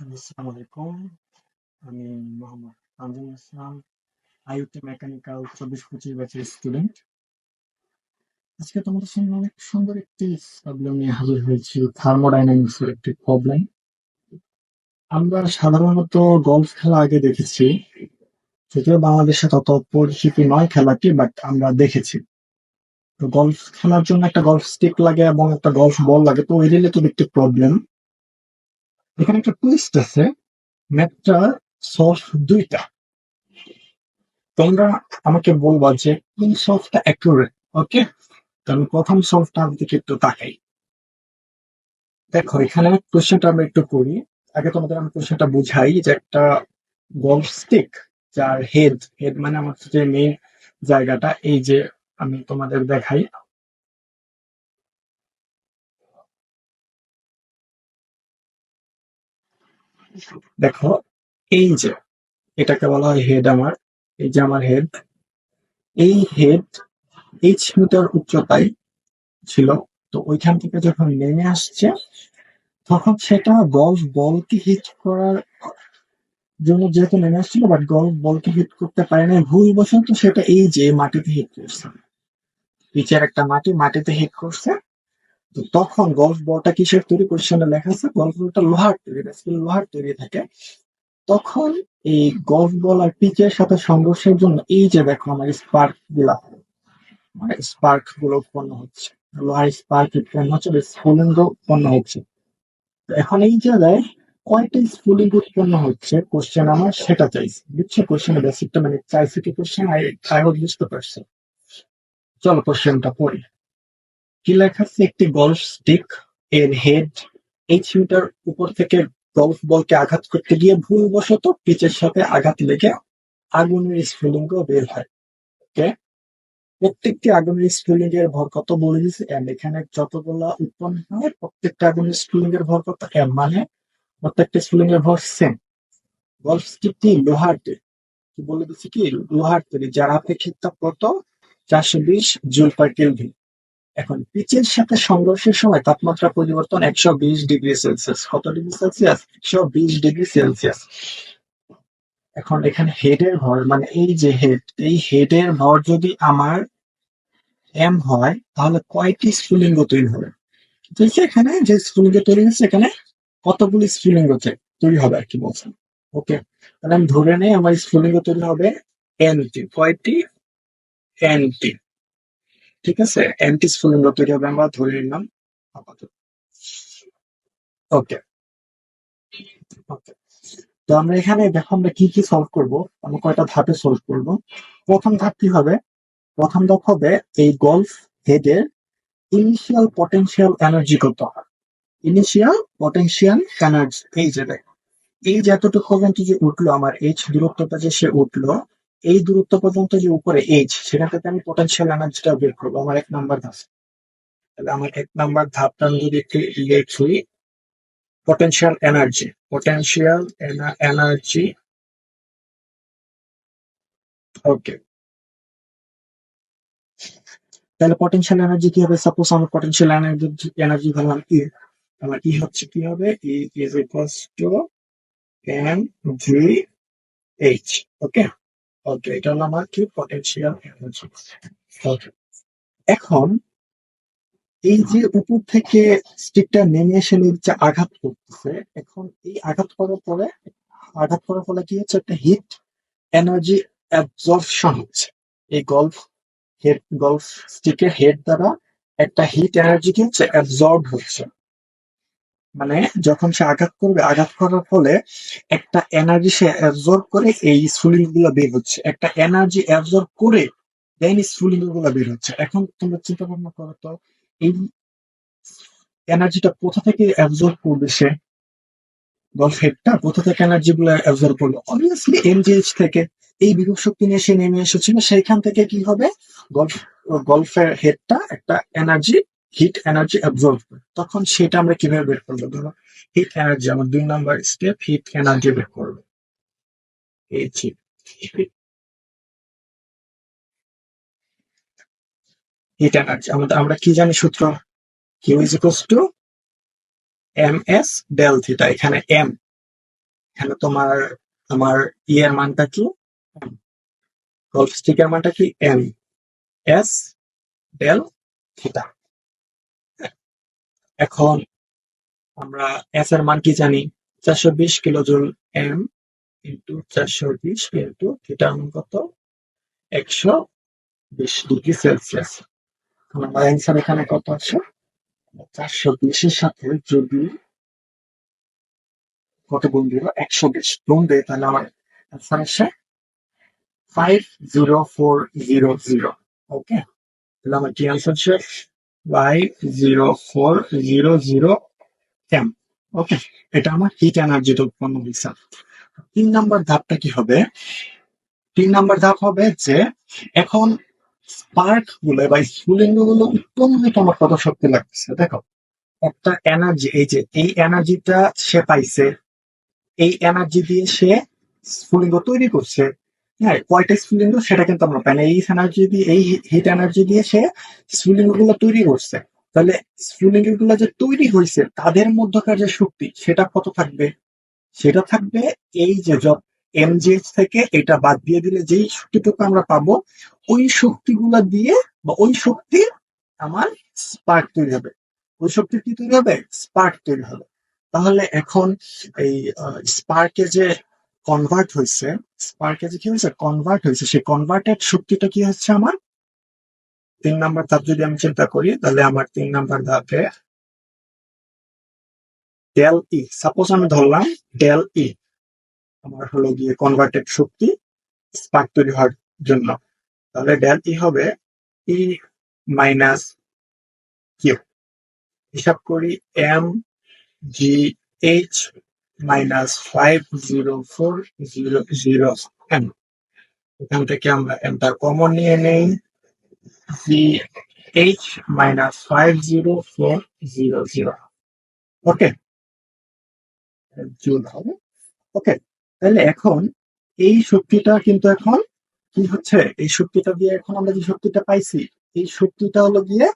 আসসালামু আলাইকুম। আমি মোহাম্মদ তানজিম ইসলাম আইওটি মেকানিক্যাল চব্বিশ পঁচিশ ব্যাচের স্টুডেন্ট আজকে তোমাদের সামনে অনেক সুন্দর একটি প্রবলেম নিয়ে হাজির হয়েছি থার্মোডাইনামিক্স এর একটি প্রবলেম আমরা সাধারণত গলফ খেলা আগে দেখেছি, যদিও বাংলাদেশে তত পরিচিতি নয় খেলাটি বাট আমরা দেখেছি। তো গলফ খেলার জন্য একটা গলফ স্টিক লাগে এবং একটা গলফ বল লাগে, তো ওই রিলেটেড একটি প্রবলেম এখানে একটা টুইস্ট আছে। ম্যাপটা সলভ দুইটা। তোমরা আমাকে বলবা যে কোন সলভটা অ্যাকুরেট ওকে তো আমি প্রথম সলভটা দিকে একটু তাকাই। দেখো, এখানে কোশ্চেনটা আমরা একটু করি আগে তোমাদের আমি কোশ্চেনটা বুঝাই যে একটা গলফ স্টিক যার হেড হেড মানে আমার যে মেইন জায়গাটা, এই যে আমি তোমাদের দেখাই। দেখো, এই যে, এটাকে বলা হয় হেড আমার, এই যে আমার হেড এই হেড এইচ মিটার উচ্চতায় ছিল। তো ওইখান থেকে যখন নেমে আসছে, তখন সেটা গলফ বলকে হিট করার জন্য যেহেতু নেমে আসছিল বাট গলফ বলকে হিট করতে পারে না ভুলবশত সেটা এই যে মাটিতে হিট করছে। পিচের একটা মাটি, মাটিতে হিট করছে। তো তখন গলফ বলটা কিসের তৈরি? কোশ্চেনে লেখা আছে গলফ বলটা লোহার তৈরি লোহার তৈরি থাকে। তখন এই গলফ বল আর পিচের সাথে সংঘর্ষের জন্য এই যে দেখো আমার স্পার্কগুলা মানে স্পার্কগুলো উৎপন্ন হচ্ছে। লোহার স্পার্ক উৎপন্ন হচ্ছে স্ফুলিঙ্গ উৎপন্ন হচ্ছে। এখন এই জায়গায় কয়টা স্ফুলিঙ্গ উৎপন্ন হচ্ছে? কোশ্চেন আমার সেটা চাইছে। বুঝছ? কোশ্চেনের বেসিকটা মানে চাইছে কি কোশ্চেন আই আই বুঝতে পারছে চলো কোশ্চেনটা পড়ি। কি লেখা আছে? একটি গলফ স্টিক এর হেড এই মিটার উপর থেকে গলফ বলকে আঘাত করতে গিয়ে ভুলবশত পিচের সাথে আঘাত লেগে আগুনের স্ফুলিঙ্গ বের হয়। ওকে প্রত্যেকটি আগুনের স্ফুলিঙ্গ এর ভর কত বলে দিচ্ছে এম এখানে যতগুলা উৎপন্ন হয়, প্রত্যেকটা আগুনের স্ফুলিঙ্গ এর ভর কত? এম মানে প্রত্যেকটা স্ফুলিঙ্গ এর ভর সেম গলফ স্টিকটি লোহার কি বলে দিচ্ছি কি? লোহার তৈরি। যার আপেক্ষিক তাপ কত? চারশো বিশ জুল পার কেলভিন এখন পিচের সাথে সংঘর্ষের সময় তাপমাত্রা পরিবর্তন একশো বিশ ডিগ্রি সেলসিয়াস। কত ডিগ্রি সেলসিয়াস? একশো বিশ ডিগ্রি সেলসিয়াস। এখন এখানে হেডের ভর মানে এই যে হেড এই হেডের ভর যদি আমার এম হয়, তাহলে কয়টি স্ফুলিঙ্গ তৈরি হবে? যে এখানে যে স্ফুলিঙ্গ তৈরি হচ্ছে এখানে কতগুলি স্ফুলিঙ্গ তৈরি হবে আর কি বলছেন। ওকে, তাহলে আমি ধরে নেই আমার স্ফুলিঙ্গ তৈরি হবে এনটি কয়টি? এনটি ঠিক আছে? এনটি স্ফুলিঙ্গ তৈরি হবে আমরা ধরে নিলাম, আপাতত। ওকে ওকে তো আমরা এখানে দেখো আমরা কি কি সলভ করব? আমরা কয়টা ধাপে সলভ করব? প্রথম ধাপ কি হবে? প্রথম ধাপ হবে এই গলফ হেডের ইনিশিয়াল পটেনশিয়াল এনার্জি কত ইনিশিয়াল পটেনশিয়াল এনার্জি এই যে এই যে এতটুকু পর্যন্ত যে উঠল আমার এইচ দূরত্বটা যে সে উঠল এই দূরত্ব পর্যন্ত যে উপরে এইচ সেখান থেকে আমি পটেনশিয়াল এনার্জিটা বের করব। আমার এক নাম্বার ধাপ। তাহলে আমার এক নাম্বার ধাপটা আমি যদি একটু লিখি energy, potential ener- energy ওকে তাহলে পটেনশিয়াল এনার্জি কি হবে? সাপোজ আমার পটেনশিয়াল এনার্জি এনার্জি ধরলাম ই আমার ই হচ্ছে কি হবে? E is equals to M G H okay okay এটা হলো আমার কি পটেনশিয়াল এনার্জি ওকে এখন এই যে উপর থেকে স্টিকটা নেমে এসে নিচে আঘাত করতেছে, এখন এই আঘাত করার পরে, আঘাত করার ফলে কি হচ্ছে? একটা হিট এনার্জি অ্যাবজর্পশন হচ্ছে। এই গলফ হেড গলফ স্টিকের হেড দ্বারা একটা হিট এনার্জি কি হচ্ছে? অ্যাবজর্ব হচ্ছে। মানে যখন সে আঘাত করবে, আঘাত করার ফলে একটা এনার্জি সে অ্যাবজর্ব করে এই স্ফুলিংগুলো বের হচ্ছে। একটা এনার্জি অ্যাবজর্ব করে দেন স্ফুলিংগুলো বের হচ্ছে। এখন তোমরা চিন্তা ভাবনা করো তো, এই এনার্জিটা কোথা থেকে অ্যাবজর্ব করবে সে? গলফ হেডটা কোথা থেকে এনার্জি গুলো অ্যাবজর্ব করল? অবভিয়াসলি এমজিএইচ থেকে। এই বিভব শক্তি নিয়ে সে নেমে এসেছিল, সেইখান থেকে কি হবে? গলফ, গলফের হেডটা একটা এনার্জি হিট এনার্জি অ্যাবজর্ব করে। তখন সেটা আমরা কীভাবে বের করব? ধরো হিট এনার্জি আমার দুই নাম্বার স্টেপ হিট এনার্জি বের করব। এই হিট এনার্জি আমাদের, আমরা কি জানি সূত্র? Q is equals to M S del theta এখানে এম এখানে তোমার আমার ইয়ের মানটা কি? গল্ফ স্টিকের মানটা কি? এম এস ডেল থিটা এখন আমরা এস এর মান কি জানি? চারশো বিশ কিলো জুল এম ইন্টু চারশো বিশ ইন্টু থিটার মান কত? একশো বিশ ডিগ্রি সেলসিয়াস। আমার অ্যান্সার এখানে কত আছে? চারশো বিশের সাথে যদি কত গুণ দিব একশো বিশ। গুণ দেয় তাহলে আমার অ্যান্সার আসে five zero four zero zero okay তাহলে আমার কি অ্যান্সার হচ্ছে five zero four zero zero M okay এটা আমার হিট এনার্জিতে উৎপন্ন হয়েছে। তিন নাম্বার ধাপটা কি হবে? তিন নাম্বার ধাপ হবে যে এখন স্পার্কগুলো বা স্ফুলিঙ্গগুলো উৎপন্ন হইতে আমার কত শক্তি লাগতেছে, দেখো। একটা এনার্জি এই যে, এই এনার্জিটা সে পাইছে, এই এনার্জি দিয়ে সে স্ফুলিঙ্গ তৈরি করছে। হ্যাঁ কয়টা স্ফুলিঙ্গ সেটা কিন্তু আমরা পাই না। এই এনার্জি দিয়ে, এই হিট এনার্জি দিয়ে সে স্ফুলিঙ্গগুলো তৈরি করছে। তাহলে স্ফুলিঙ্গগুলো যে তৈরি হয়েছে, তাদের মধ্যকার যে শক্তি, সেটা কত থাকবে? সেটা থাকবে এই যে এমজিএইচ থেকে এটা বাদ দিয়ে দিলে যেই শক্তিটুকু আমরা পাবো, ওই শক্তিগুলা দিয়ে বা ওই শক্তির আমার স্পার্ক তৈরি হবে। ওই শক্তির কি তৈরি হবে? স্পার্ক তৈরি হবে। তাহলে এখন এই স্পার্কে যে কনভার্ট হয়েছে স্পার্কে যে কি হয়েছে কনভার্ট হয়েছে সেই কনভার্টেড শক্তিটা কি হচ্ছে আমার? তিন নাম্বার ধাপ যদি আমি চিন্তা করি, তাহলে আমার তিন নাম্বার ধাপে ডেল ই সাপোজ আমি ধরলাম ডেল ই আমার হলো গিয়ে কনভার্টেড শক্তি স্পার্ক তৈরি হওয়ার জন্য। তাহলে ডেল ই হবে ই মাইনাস কিউ হিসাব করি M G H minus five zero four zero zero M এখান থেকে আমরা এমটা কমন নিয়ে নেই। G H minus five zero four zero zero okay joule হবে। ওকে তাহলে এখন এই শক্তিটা কিন্তু এখন কি হচ্ছে? এই শক্তিটা দিয়ে এখন আমরা যে শক্তিটা পাইছি এই শক্তিটা হলো গিয়ে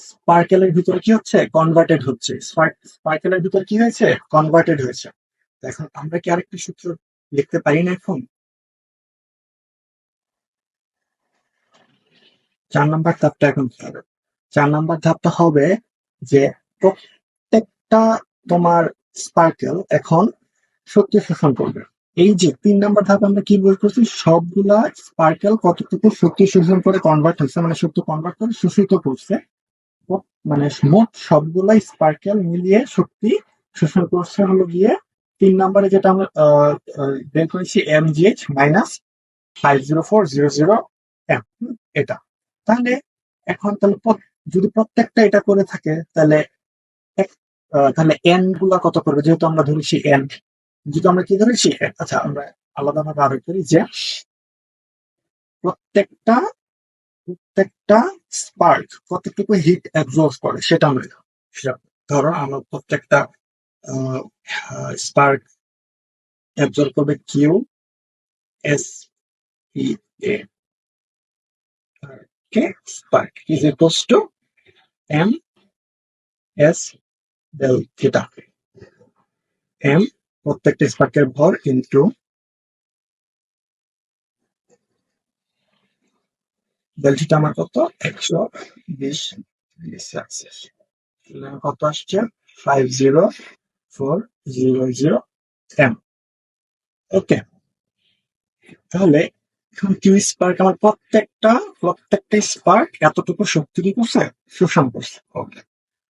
স্পার্কেলের ভিতরে কি হচ্ছে? কনভার্টেড হচ্ছে। স্পার্কেলের ভিতরে কি হয়েছে? কনভার্টেড হয়েছে। এখন আমরা কি আরেকটা সূত্র লিখতে পারি না এখন? চার নাম্বার ধাপটা এখন হবে চার নাম্বার ধাপটা হবে যে প্রত্যেকটা তোমার স্পার্কেল এখন শক্তি শোষণ করবে। এই যে তিন নাম্বার ধাপ আমরা কি বই করছি? সবগুলা স্পার্কেল কতটুকু শক্তি শোষণ করে কনভার্ট হচ্ছে মানে শক্তি কনভার্ট করে শোষিত করছে। মানে মোট সবগুলাই স্পার্কেল মিলিয়ে শক্তি শোষণ করছে হলো গিয়ে তিন নম্বরে যেটা আমরা বের করেছি M GH minus five zero four zero zero M এটা। তাহলে এখন তাহলে যদি প্রত্যেকটা এটা করে থাকে, তাহলে তাহলে এনগুলা কত করবে? যেহেতু আমরা ধরেছি এন যেহেতু আমরা কি ধরেছি আচ্ছা আমরা আলাদাভাবে আরও করি যে প্রত্যেকটা প্রত্যেকটা স্পার্ক কতটুকু হিট অ্যাবজর্ব করে, সেটা আমরা ধরো, আমরা প্রত্যেকটা স্পার্ক অ্যাবজর্ব করবে Q S E A spark is equals to M S del theta M প্রত্যেকটা স্পার্কের ভর ইন্টু ডেলটিটা আমার কত? একশো বিশ। সেলসিয়াস কত আসছে five zero four zero zero M okay তাহলে এখন কিউ স্পার্ক আমার প্রত্যেকটা প্রত্যেকটা স্পার্ক এতটুকু শক্তি কি করছে? শোষণ করছে। ওকে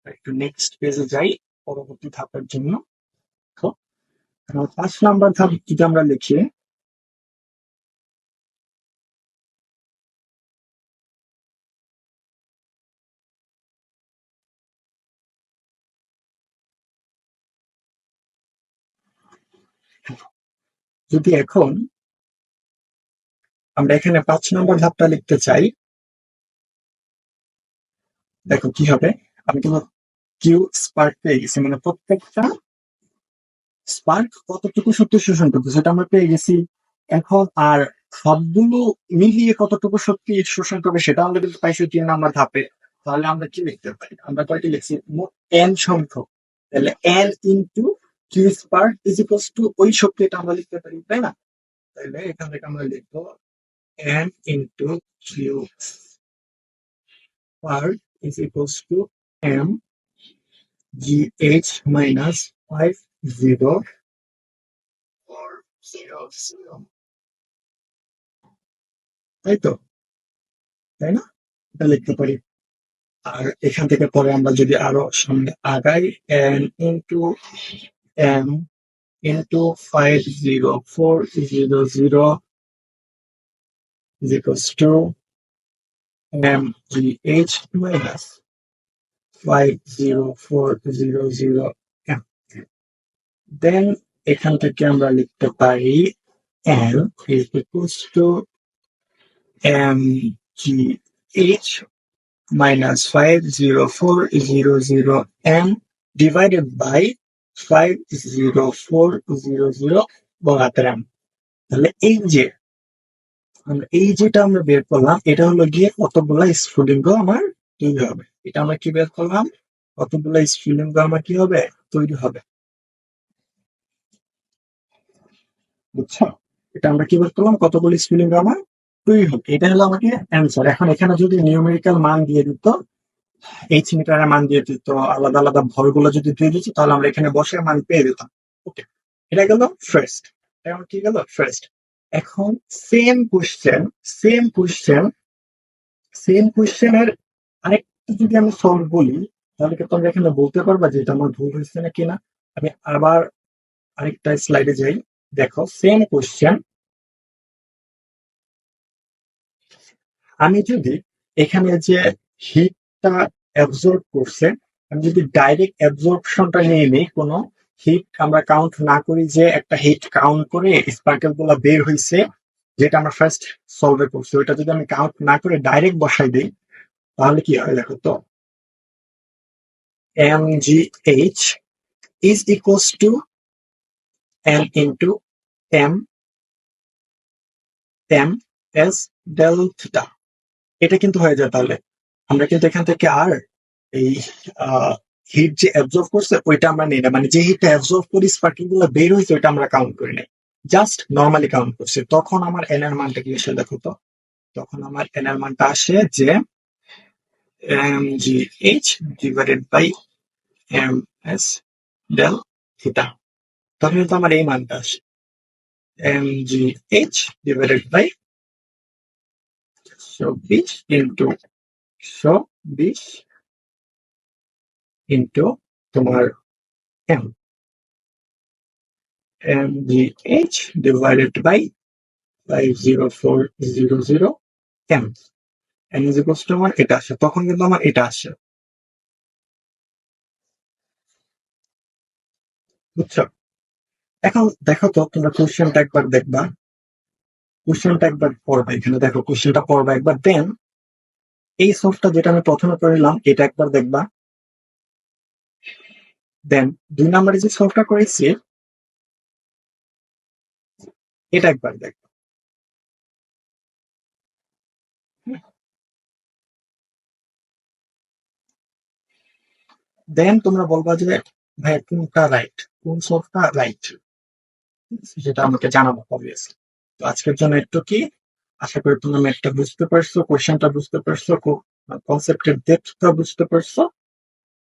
একটু নেক্সট পেজে যাই, পরবর্তী ধাপের জন্য। পাঁচ নাম্বার ধাপ যদি আমরা লিখি যদি এখন আমরা এখানে পাঁচ নম্বর ধাপটা লিখতে চাই, দেখো কি হবে? আমি কিন্তু কিউ স্পার্ক পেয়ে গেছি মানে প্রত্যেকটা স্পার্ক কতটুকু শক্তি শোষণ করতে সেটা আমরা পেয়ে গেছি। এখন আর সবগুলো মিলিয়ে কতটুকু শক্তি শোষণ করবে সেটা আমরা কিন্তু পাইছি তিন নাম্বার ধাপে, তাহলে আমরা কি লিখতে পারি? আমরা কয়টি লিখছি? এন সংখ্যক, তাহলে N into Q spark is equals to ওই শক্তিটা আমরা লিখতে পারি, তাই না? তাহলে এখান থেকে আমরা লিখব N into Q spark is equals to M G H minus five zero four zero zero তাই তো তাই না? এটা লিখতে পারি। আর এখান থেকে পরে আমরা যদি আরও সামনে আগাই N into M into five zero four zero zero is equals to mgh minus five zero four zero zero m. Then এখান থেকে আমরা লিখতে পারি n is equals to mgh minus five zero four zero zero m divided by zero zero বগাতের m তাহলে এই যে আমরা বের করলাম, এটা হলো গিয়ে কতগুলা আমার এটা আমরা কি বের করলাম? আমার কি হবে? তৈরি হবে। এটা আমরা কি বের করলাম? কতগুলো স্ফুলিঙ্গ আমার তৈরি হবে। এটা হলো আমাকে অ্যান্সার এখন এখানে যদি নিউমেরিক্যাল মান দিয়ে দিত এইচ মিটারের মান দিয়ে দিত আলাদা আলাদা ভরগুলো যদি দিয়ে দিচ্ছি তাহলে আমরা এখানে বসে মান পেয়ে যেতাম। ওকে এটা গেল ফার্স্ট এখন কি গেল? ফার্স্ট এখন same question same question same কোশ্চেনের আরেকটু যদি আমি সলভ বলি, তাহলে কি তোমরা এখানে বলতে পারবা যে এটা আমার ভুল হয়েছে না? কিনা আমি আবার আরেকটা স্লাইডে যাই। দেখো সেম কোশ্চেন আমি যদি এখানে যে হিটটা অ্যাবজর্ব করছে। আমি যদি ডাইরেক্ট অ্যাবজর্পশনটা নিয়ে নিই, কোনো হিট আমরা কাউন্ট না করি যে একটা হিট কাউন্ট করে স্পার্কেলগুলা বের হয়েছে যেটা আমরা ফার্স্ট সলভে করছি। ওইটা যদি আমি কাউন্ট না করে ডাইরেক্ট বসাই দিই, তাহলে কি হয় দেখো তো? M G H is equals to M into M M S del theta এটা কিন্তু হয়ে যায় তাহলে। আমরা কিন্তু এখান থেকে আর এই হিট যে অ্যাবজর্ভ করছে, ওইটা আমরা নেই না। মানে যে হিটটা অ্যাবজর্ভ করি স্পার্কিংগুলো বের হয়েছে ওইটা আমরা কাউন্ট করি নাই। জাস্ট নর্মালি কাউন্ট করছি। তখন আমার এন মানটা কি এসে দেখো তো? তখন আমার এন মানটা আসে যে M G H divided by M S del theta তখন কিন্তু আমার এই মানটা আসে। M G H divided by চব্বিশ ইন্টু চব্বিশ ইন্টু তোমার M. M G H divided by তখন কিন্তু আমার এটা আসে। এখন দেখো তো, তোমরা কোশ্চেনটা একবার দেখবা। কোশ্চেনটা একবার পড়বা এখানে। দেখো কোশ্চেনটা পড়বা একবার দেন এই সফটটা যেটা আমি প্রথমে করিলাম এটা একবার দেখবা। দেন দুই নম্বরে যে সলভটা করেছি, এটা একবার দেখো দেন তোমরা বলবা যে, ভাই, কোনটা রাইট কোন সলভটা রাইট সেটা আমাকে জানাব অবভিয়াসলি তো আজকের জন্য একটু কি? আশা করি তোমরা ম্যাথটা বুঝতে পারছ কোয়েশনটা বুঝতে পারছ কনসেপ্টের ডেপথটা বুঝতে পারছ।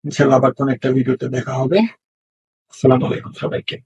ইনশাল্লাহ আবার কোন একটা ভিডিওতে দেখা হবে। আসসালামু আলাইকুম সবাইকে।